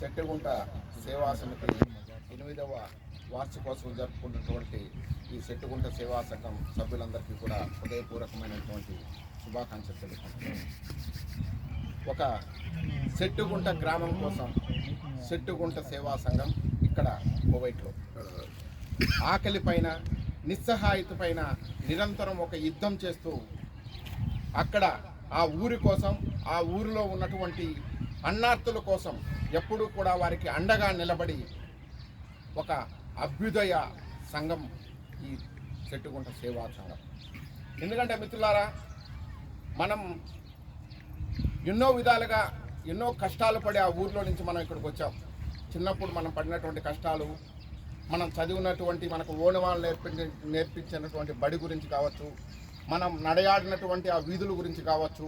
సెట్టుగుంట సేవా సమితి ఎనిమిదవ వార్షికోత్సవం జరుపుకున్నటువంటి ఈ సెట్టుగుంట సేవా సంఘం సభ్యులందరికీ కూడా హృదయపూర్వకమైనటువంటి శుభాకాంక్షలు తెలుపుకుంటున్నాను. ఒక సెట్టుగుంట గ్రామం కోసం సెట్టుగుంట సేవా సంఘం ఇక్కడ కోవైట్లో. ఆకలి పైన నిస్సహాయత పైన నిరంతరం ఒక యుద్ధం చేస్తూ అక్కడ ఆ ఊరి కోసం ఆ ఊరిలో ఉన్నటువంటి అన్నార్థుల కోసం ఎప్పుడూ కూడా వారికి అండగా నిలబడి ఒక అభ్యుదయ సంఘం ఈ చెట్టుకుంట సేవా సంఘం ఎందుకంటే మిత్రులారా మనం ఎన్నో విధాలుగా ఎన్నో కష్టాలు పడి ఆ ఊర్లో నుంచి మనం ఇక్కడికి వచ్చాం. చిన్నప్పుడు మనం పడినటువంటి కష్టాలు మనం చదివినటువంటి మనకు ఓనవాళ్ళు నేర్పించే నేర్పించినటువంటి బడి గురించి కావచ్చు మనం నడయాడినటువంటి ఆ వీధుల గురించి కావచ్చు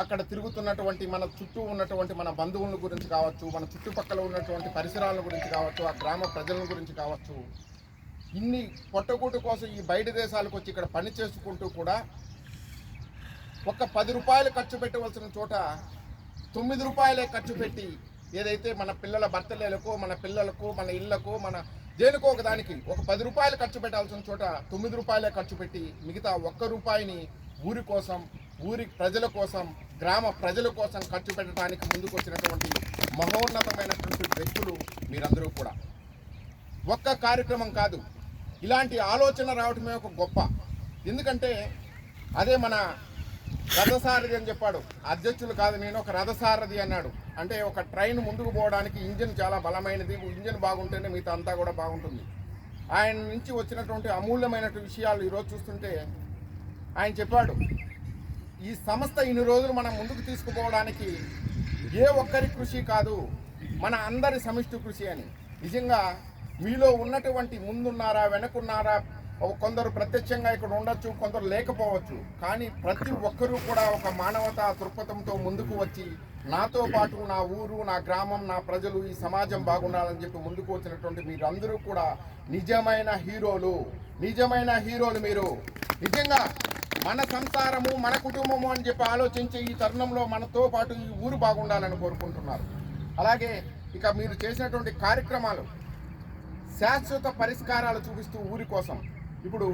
అక్కడ తిరుగుతున్నటువంటి మన చుట్టూ ఉన్నటువంటి మన బంధువుల గురించి కావచ్చు మన చుట్టుపక్కల ఉన్నటువంటి పరిసరాల గురించి కావచ్చు ఆ గ్రామ ప్రజల గురించి కావచ్చు ఇన్ని పొట్టగూటు కోసం ఈ బయట దేశాలకు వచ్చి ఇక్కడ పని చేసుకుంటూ కూడా ఒక పది రూపాయలు ఖర్చు పెట్టవలసిన చోట తొమ్మిది రూపాయలే ఖర్చు పెట్టి ఏదైతే మన పిల్లల బర్త్డేలకు మన పిల్లలకు మన ఇళ్ళకు మన దేనికో ఒక దానికి ఒక పది రూపాయలు ఖర్చు పెట్టాల్సిన చోట తొమ్మిది రూపాయలే ఖర్చు పెట్టి మిగతా ఒక్క రూపాయిని ఊరి కోసం ఊరి ప్రజల కోసం గ్రామ ప్రజల కోసం ఖర్చు పెట్టడానికి ముందుకు వచ్చినటువంటి మహోన్నతమైనటువంటి వ్యక్తులు మీరందరూ కూడా. ఒక్క కార్యక్రమం కాదు ఇలాంటి ఆలోచన రావటమే ఒక గొప్ప. ఎందుకంటే అదే మన రథసారథి అని చెప్పాడు. అధ్యక్షులు కాదు నేను ఒక రథసారథి అన్నాడు. అంటే ఒక ట్రైన్ ముందుకు పోవడానికి ఇంజిన్ చాలా బలమైనది ఇంజిన్ బాగుంటేనే మిగతా అంతా కూడా బాగుంటుంది. ఆయన నుంచి వచ్చినటువంటి అమూల్యమైనటువంటి విషయాలు ఈరోజు చూస్తుంటే ఆయన చెప్పాడు ఈ సంస్థ ఇన్ని రోజులు మనం ముందుకు తీసుకుపోవడానికి ఏ ఒక్కరి కృషి కాదు మన అందరి సమిష్టి కృషి అని. నిజంగా మీలో ఉన్నటువంటి ముందున్నారా వెనకున్నారా కొందరు ప్రత్యక్షంగా ఇక్కడ ఉండొచ్చు కొందరు లేకపోవచ్చు. కానీ ప్రతి ఒక్కరూ కూడా ఒక మానవతా దృక్పథంతో ముందుకు వచ్చి నాతో పాటు నా ఊరు నా గ్రామం నా ప్రజలు ఈ సమాజం బాగుండాలని చెప్పి ముందుకు వచ్చినటువంటి మీరందరూ కూడా నిజమైన హీరోలు. నిజమైన హీరోలు మీరు. నిజంగా మన సంసారము మన కుటుంబము అని చెప్పి ఆలోచించే ఈ తరుణంలో మనతో పాటు ఈ ఊరు బాగుండాలని కోరుకుంటున్నారు. అలాగే ఇక మీరు చేసినటువంటి కార్యక్రమాలు శాశ్వత పరిష్కారాలు చూపిస్తూ ఊరి కోసం. ఇప్పుడు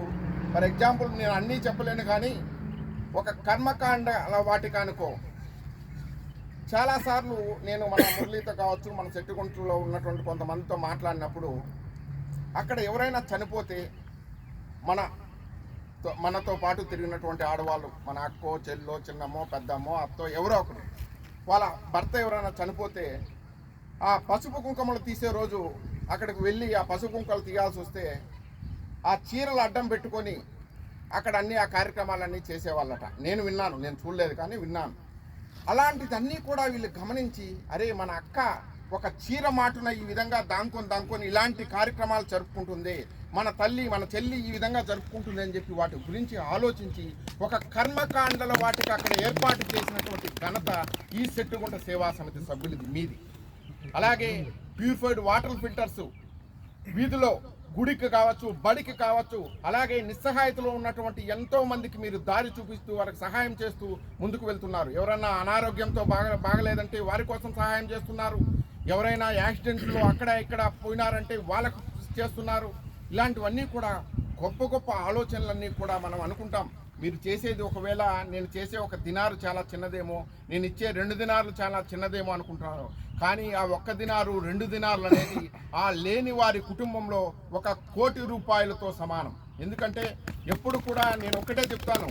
ఫర్ ఎగ్జాంపుల్ నేను అన్నీ చెప్పలేను కానీ ఒక కర్మకాండ వాటికానుకో చాలాసార్లు నేను మన మురళీతో కావచ్చు మన చెట్టుకుంటలో ఉన్నటువంటి కొంతమందితో మాట్లాడినప్పుడు అక్కడ ఎవరైనా చనిపోతే మన మనతో పాటు తిరిగినటువంటి ఆడవాళ్ళు మన అక్కో చెల్లో చిన్నమ్మో పెద్దమ్మో అత్తో ఎవరో ఒకరు. వాళ్ళ భర్త ఎవరైనా చనిపోతే ఆ పసుపు కుంకుమలు తీసే రోజు అక్కడికి వెళ్ళి ఆ పసుపు కుంకుమలు తీయాల్సి వస్తే ఆ చీరలు అడ్డం పెట్టుకొని అక్కడ అన్ని ఆ కార్యక్రమాలన్నీ చేసేవాళ్ళట. నేను విన్నాను నేను చూడలేదు కానీ విన్నాను. అలాంటిదన్నీ కూడా వీళ్ళు గమనించి అరే మన అక్క ఒక చీర మాటున ఈ విధంగా దాంకొని దాంకొని ఇలాంటి కార్యక్రమాలు జరుపుకుంటుంది. మన తల్లి మన చెల్లి ఈ విధంగా జరుపుకుంటుంది అని చెప్పి వాటి గురించి ఆలోచించి ఒక కర్మకాండల వాటికి అక్కడ ఏర్పాటు చేసినటువంటి ఘనత ఈ సెట్టుగుంట సేవా సమితి సభ్యులది మీది. అలాగే ప్యూరిఫైడ్ వాటర్ ఫిల్టర్స్ వీధిలో గుడికి కావచ్చు బడికి కావచ్చు అలాగే నిస్సహాయతలో ఉన్నటువంటి ఎంతో మందికి మీరు దారి చూపిస్తూ వారికి సహాయం చేస్తూ ముందుకు వెళ్తున్నారు. ఎవరైనా అనారోగ్యంతో బాగా బాగలేదంటే వారి కోసం సహాయం చేస్తున్నారు. ఎవరైనా యాక్సిడెంట్లో అక్కడ ఇక్కడ పోయినారంటే వాళ్ళకు చేస్తున్నారు. ఇలాంటివన్నీ కూడా గొప్ప గొప్ప ఆలోచనలన్నీ కూడా మనం అనుకుంటాం. మీరు చేసేది ఒకవేళ నేను చేసే ఒక దినారు చాలా చిన్నదేమో నేను ఇచ్చే రెండు దినాలు చాలా చిన్నదేమో అనుకుంటున్నాను కానీ ఆ ఒక్క దినారు రెండు దినారులు అనేది ఆ లేని వారి కుటుంబంలో ఒక కోటి రూపాయలతో సమానం. ఎందుకంటే ఎప్పుడు కూడా నేను ఒక్కటే చెప్తాను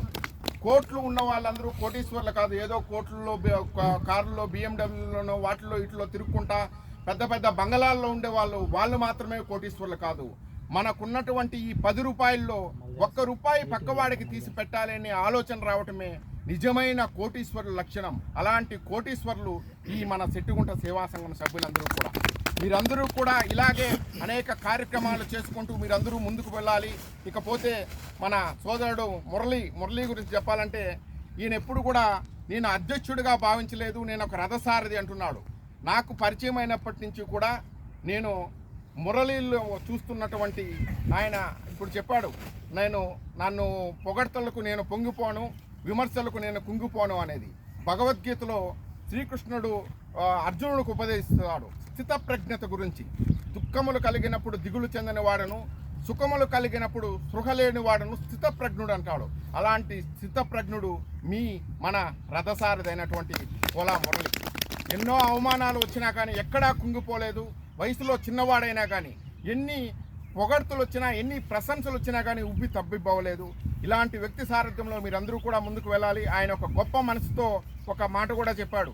కోట్లు ఉన్న వాళ్ళందరూ కోటీశ్వర్లు కాదు. ఏదో కోట్లలో బి- కారుల్లో బిఎండబ్ల్యూలోనో వాటిలో ఇట్లో తిరుక్కుంటా పెద్ద పెద్ద బంగళాల్లో ఉండే వాళ్ళు వాళ్ళు మాత్రమే కోటీశ్వర్లు కాదు. మనకున్నటువంటి ఈ పది రూపాయల్లో ఒక్క రూపాయి పక్కవాడికి తీసి పెట్టాలనే ఆలోచన రావటమే నిజమైన కోటీశ్వరుల లక్షణం. అలాంటి కోటీశ్వరులు ఈ మన సెట్టుగుంట సేవా సంఘం సభ్యులందరూ కూడా. మీరందరూ కూడా ఇలాగే అనేక కార్యక్రమాలు చేసుకుంటూ మీరందరూ ముందుకు వెళ్ళాలి. ఇకపోతే మన సోదరుడు మురళి మురళి గురించి చెప్పాలంటే ఈయన ఎప్పుడు కూడా నేను అధ్యక్షుడిగా భావించలేదు నేను ఒక రథసారథి అంటున్నాడు. నాకు పరిచయం అయినప్పటి నుంచి కూడా నేను మురళీలో చూస్తున్నటువంటి ఆయన ఇప్పుడు చెప్పాడు నేను నన్ను పొగడ్తలకు నేను పొంగిపోను విమర్శలకు నేను కుంగిపోను అనేది. భగవద్గీతలో శ్రీకృష్ణుడు ఆ, అర్జునుడికి స్థిత స్థితప్రజ్ఞత గురించి. దుఃఖములు కలిగినప్పుడు దిగులు చెందని వాడను సుఖములు కలిగినప్పుడు సృహలేని వాడను స్థితప్రజ్ఞుడు అంటాడు. అలాంటి స్థితప్రజ్ఞుడు మీ మన రథసారదైనటువంటి కోలా మురళి. ఎన్నో అవమానాలు వచ్చినా కానీ ఎక్కడా కుంగిపోలేదు. వయసులో చిన్నవాడైనా కానీ ఎన్ని పొగడ్తలు వచ్చినా ఎన్ని ప్రశంసలు వచ్చినా కానీ ఉబ్బి తబ్బిబ్బవలేదు ఇలాంటి వ్యక్తి సారథ్యంలో మీరందరూ కూడా ముందుకు వెళ్ళాలి. ఆయన ఒక గొప్ప మనసుతో ఒక మాట కూడా చెప్పాడు.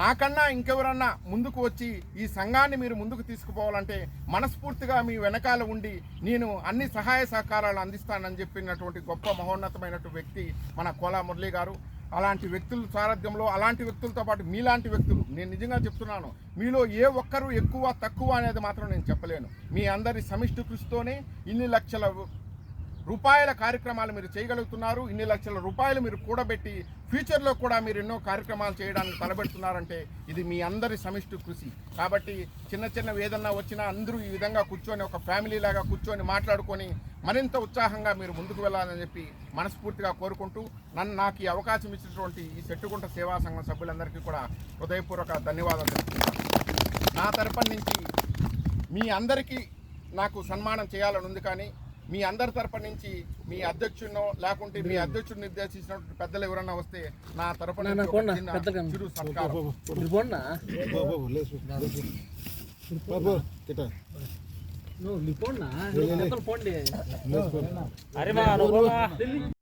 నాకన్నా ఇంకెవరన్నా ముందుకు వచ్చి ఈ సంఘాన్ని మీరు ముందుకు తీసుకుపోవాలంటే మనస్ఫూర్తిగా మీ వెనకాల ఉండి నేను అన్ని సహాయ సహకారాలు అందిస్తానని చెప్పినటువంటి గొప్ప మహోన్నతమైనటువంటి వ్యక్తి మన కోలా మురళి గారు. అలాంటి వ్యక్తుల సారథ్యంలో అలాంటి వ్యక్తులతో పాటు మీలాంటి వ్యక్తులు నేను నిజంగా చెప్తున్నాను మీలో ఏ ఒక్కరు ఎక్కువ తక్కువ అనేది మాత్రం నేను చెప్పలేను. మీ అందరి సమిష్టి కృషితోనే ఇన్ని లక్షల రూపాయల కార్యక్రమాలు మీరు చేయగలుగుతున్నారు. ఇన్ని లక్షల రూపాయలు మీరు కూడబెట్టి ఫ్యూచర్లో కూడా మీరు ఎన్నో కార్యక్రమాలు చేయడానికి తలబెడుతున్నారంటే ఇది మీ అందరి సమిష్టి కృషి. కాబట్టి చిన్న చిన్న ఏదన్నా వచ్చినా అందరూ ఈ విధంగా కూర్చొని ఒక ఫ్యామిలీ లాగా కూర్చొని మాట్లాడుకొని మరింత ఉత్సాహంగా మీరు ముందుకు వెళ్ళాలని చెప్పి మనస్ఫూర్తిగా కోరుకుంటూ నన్ను నాకు ఈ అవకాశం ఇచ్చినటువంటి ఈ చెట్టుకుంట సేవా సంఘం సభ్యులందరికీ కూడా హృదయపూర్వక ధన్యవాదాలు తెలుపుతున్నాను. నా తరపున నుంచి మీ అందరికీ నాకు సన్మానం చేయాలని ఉంది కానీ మీ అందరి తరపు నుంచి మీ అధ్యక్షుడినో లేకుంటే మీ అధ్యక్షుడు నిర్దేశించినటువంటి పెద్దలు ఎవరన్నా వస్తే నా తరపున. చిరు సత్కారం.